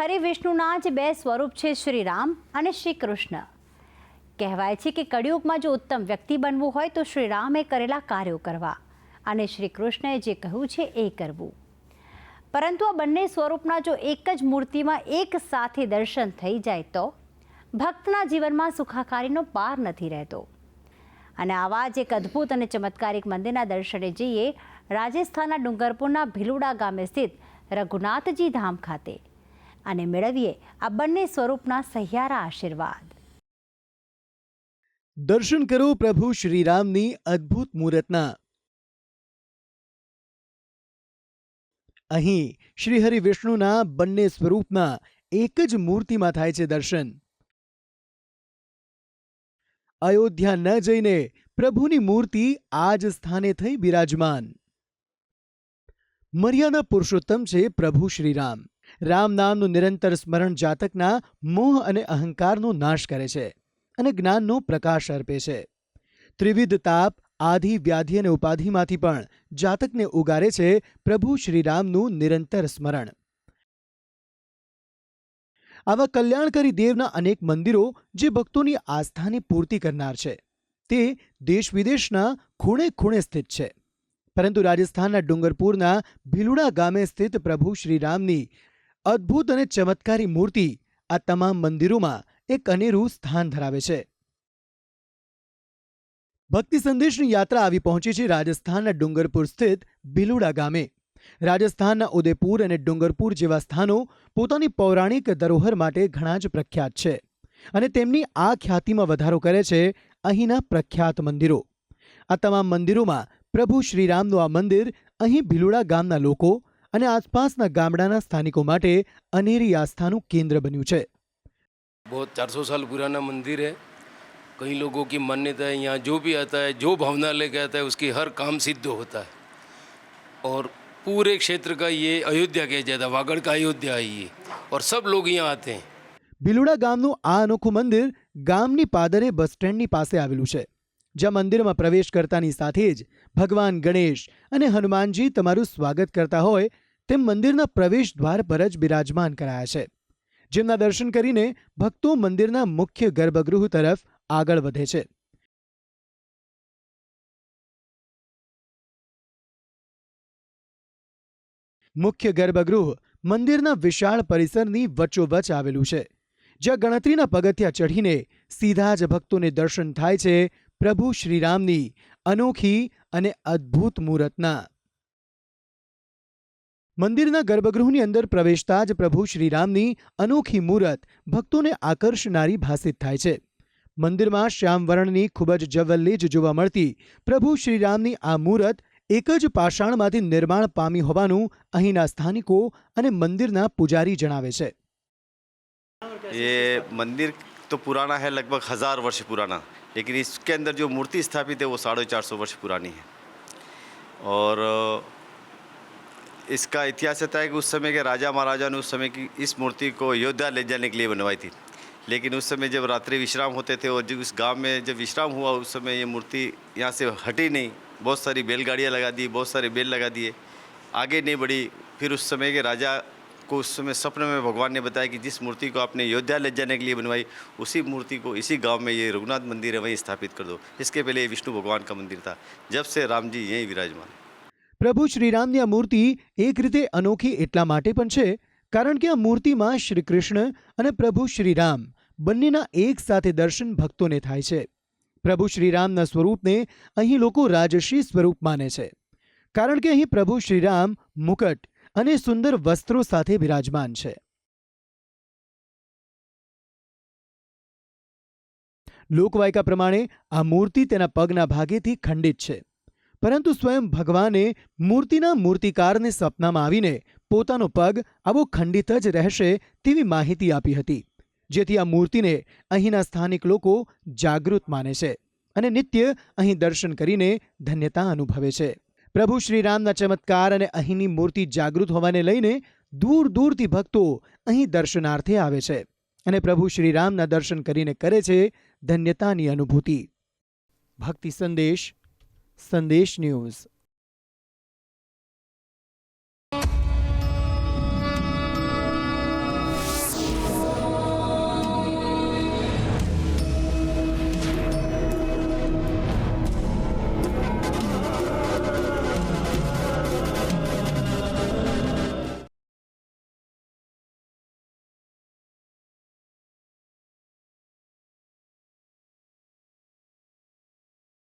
હરિવિષ્ણુના જ બે સ્વરૂપ છે શ્રી રામ અને શ્રી કૃષ્ણ કહેવાય છે કે કળિયુગમાં જો ઉત્તમ વ્યક્તિ બનવું હોય તો શ્રી રામે કરેલા કાર્યો કરવા અને શ્રી કૃષ્ણએ જે કહ્યું છે એ કરવું. પરંતુ આ બંને સ્વરૂપના જો એક જ મૂર્તિમાં એક સાથે દર્શન થઈ જાય તો ભક્તના જીવનમાં સુખાકારીનો પાર નથી રહેતો. અને આવા જ એક અદ્ભુત અને ચમત્કારિક મંદિરના દર્શને જઈએ રાજસ્થાનના ડુંગરપુરના ભીલુડા ગામે સ્થિત રઘુનાથજી ધામ ખાતે. અને મેળવીએ આ બંને સ્વરૂપના સહિયારા આશીર્વાદ. દર્શન કરો પ્રભુ શ્રીરામની અદ્ભુત મુહૂર્તના. અહીં શ્રી હરિ વિષ્ણુના બંને સ્વરૂપના એક જ મૂર્તિમાં થાય છે દર્શન. અયોધ્યા ન જઈને પ્રભુની મૂર્તિ આ જ સ્થાને થઈ બિરાજમાન. મર્યાદા પુરુષોત્તમ છે પ્રભુ શ્રીરામ. રામ નામનું નિરંતર સ્મરણ જાતકના મોહ અને અહંકારનો નાશ કરે છે અને જ્ઞાનનો પ્રકાશ અર્પે છે. ત્રિવિધ તાપ, આધિ, વ્યાધિ અને ઉપાધિમાંથી પણ જાતકને ઉગારે છે પ્રભુ શ્રીરામનું નિરંતર સ્મરણ. આવા કલ્યાણકારી દેવના અનેક મંદિરો જે ભક્તોની આસ્થાની પૂર્તિ કરનાર છે, તે દેશ વિદેશના ખૂણે ખૂણે સ્થિત છે. પરંતુ રાજસ્થાનના ડુંગરપુરના ભીલુડા ગામે સ્થિત પ્રભુ શ્રીરામની અદ્ભુત અને ચમત્કારી મૂર્તિ આ તમામ મંદિરોમાં એક અનેરું સ્થાન ધરાવે છે. ભક્તિ સંદેશની યાત્રા આવી પહોંચી છે રાજસ્થાનના ડુંગરપુર સ્થિત ભીલુડા ગામે. રાજસ્થાનના ઉદયપુર અને ડુંગરપુર જેવા સ્થાનો પોતાની પૌરાણિક ધરોહર માટે ઘણા જ પ્રખ્યાત છે અને તેમની આ ખ્યાતિમાં વધારો કરે છે અહીંના પ્રખ્યાત મંદિરો. આ તમામ મંદિરોમાં પ્રભુ શ્રીરામનું આ મંદિર અહીં ભીલુડા ગામના લોકો અને આસપાસના ગામડાના સ્થાનિકો માટે અનેરી આસ્થાનું કેન્દ્ર બન્યું છે बहुत 400 साल पुराना मंदिर है कई लोगों की मान्यता है यहाँ जो भी आता है जो भावना लेके आता है उसकी हर काम सिद्ध होता है और पूरे क्षेत्र का ये अयोध्या कहा जाता है वागड़ का अयोध्या है ये और सब लोग यहाँ आते हैं ભીલુડા ગામનું આ અનોખું મંદિર ગામની પાદરે બસ સ્ટેન્ડની પાસે આવેલું છે જ્યાં મંદિરમાં પ્રવેશ કરતાની સાથે જ ભગવાન ગણેશ અને હનુમાનજી તમારું સ્વાગત કરતા હોય તેમ મંદિરના પ્રવેશ દ્વાર પર જ બિરાજમાન કરાયા છે. જેમના દર્શન કરીને ભક્તો મંદિરના મુખ્ય ગર્ભગૃહ તરફ આગળ વધે છે. મુખ્ય ગર્ભગૃહ મંદિરના વિશાળ પરિસરની વચ્ચોવચ આવેલું છે. જ્યાં ગણતરીના પગથિયા ચઢીને સીધા જ ભક્તોને દર્શન થાય છે પ્રભુ શ્રીરામની અનોખી અને અદ્ભુત મૂર્તના મંદિરના ગર્ભગૃહની અંદર પ્રવેશતા જ પ્રભુ શ્રીરામની અનોખી મૂર્ત ભક્તોને આકર્ષનારી ભાસિત થાય છે. મંદિરમાં શ્યામવર્ણની ખૂબ જ જવલ્લી જ જોવા મળતી પ્રભુ શ્રીરામની આ મૂર્ત એક જ પાષાણમાંથી નિર્માણ પામી હોવાનું અહીંના સ્થાનિકો અને મંદિરના પૂજારી જણાવે છે. એ મંદિર તો પુરાણા હે, લગભગ હજાર વર્ષ પુરાણા लेकिन इसके अंदर जो मूर्ति स्थापित है, वो साढ़े चार सौ वर्ष पुरानी है। और, इसका इतिहास रहता है कि उस समय के राजा महाराजा ने उस समय की इस मूर्ति को अयोध्या ले जाने के लिए बनवाई थी। लेकिन उस समय जब रात्रि विश्राम होते थे और जब उस गाँव में जब विश्राम हुआ, उस समय ये मूर्ति यहाँ से हटी नहीं। बहुत सारी बैलगाड़ियाँ लगा दी, बहुत सारे बैल लगा दिए। आगे नहीं बढ़ी। फिर उस समय के राजा को उस समय स्वप्न में भगवान ने बताया कि जिस मूर्ति को आपने अयोध्या ले जाने के लिए बनवाई उसी मूर्ति को इसी गांव में ये रघुनाथ मंदिर है वहीं स्थापित कर दो इसके पहले ये विष्णु भगवान का मंदिर था जब से राम जी यहीं विराजमान हैं। પ્રભુ શ્રીરામની આ મૂર્તિ એક રીતે અનોખી એટલા માટે પણ છે કારણ કે આ મૂર્તિમાં શ્રી કૃષ્ણ અને પ્રભુ શ્રીરામ બંનેના એક સાથે દર્શન ભક્તોને થાય છે પ્રભુ શ્રીરામના સ્વરૂપને અહીં લોકો રાજસી સ્વરૂપ માને છે કારણ કે અહીં પ્રભુ શ્રીરામ મુકટ અને સુંદર વસ્ત્રો સાથે બિરાજમાન છે. લોકવાયકા પ્રમાણે આ મૂર્તિ તેના પગના ભાગેથી ખંડિત છે. પરંતુ સ્વયં ભગવાને મૂર્તિના મૂર્તિકારને સપનામાં આવીને પોતાનો પગ આવો ખંડિત જ રહેશે તેવી માહિતી આપી હતી, જેથી આ મૂર્તિને અહીંના સ્થાનિક લોકો જાગૃત માને છે અને નિત્ય અહીં દર્શન કરીને ધન્યતા અનુભવે છે. પ્રભુ શ્રીરામના ચમત્કાર અને અહીંની મૂર્તિ જાગૃત હોવાને લઈને દૂર દૂરથી ભક્તો અહીં દર્શનાર્થે આવે છે અને પ્રભુ શ્રીરામના દર્શન કરીને કરે છે ધન્યતાની અનુભૂતિ. ભક્તિ સંદેશ સંદેશ ન્યૂઝ.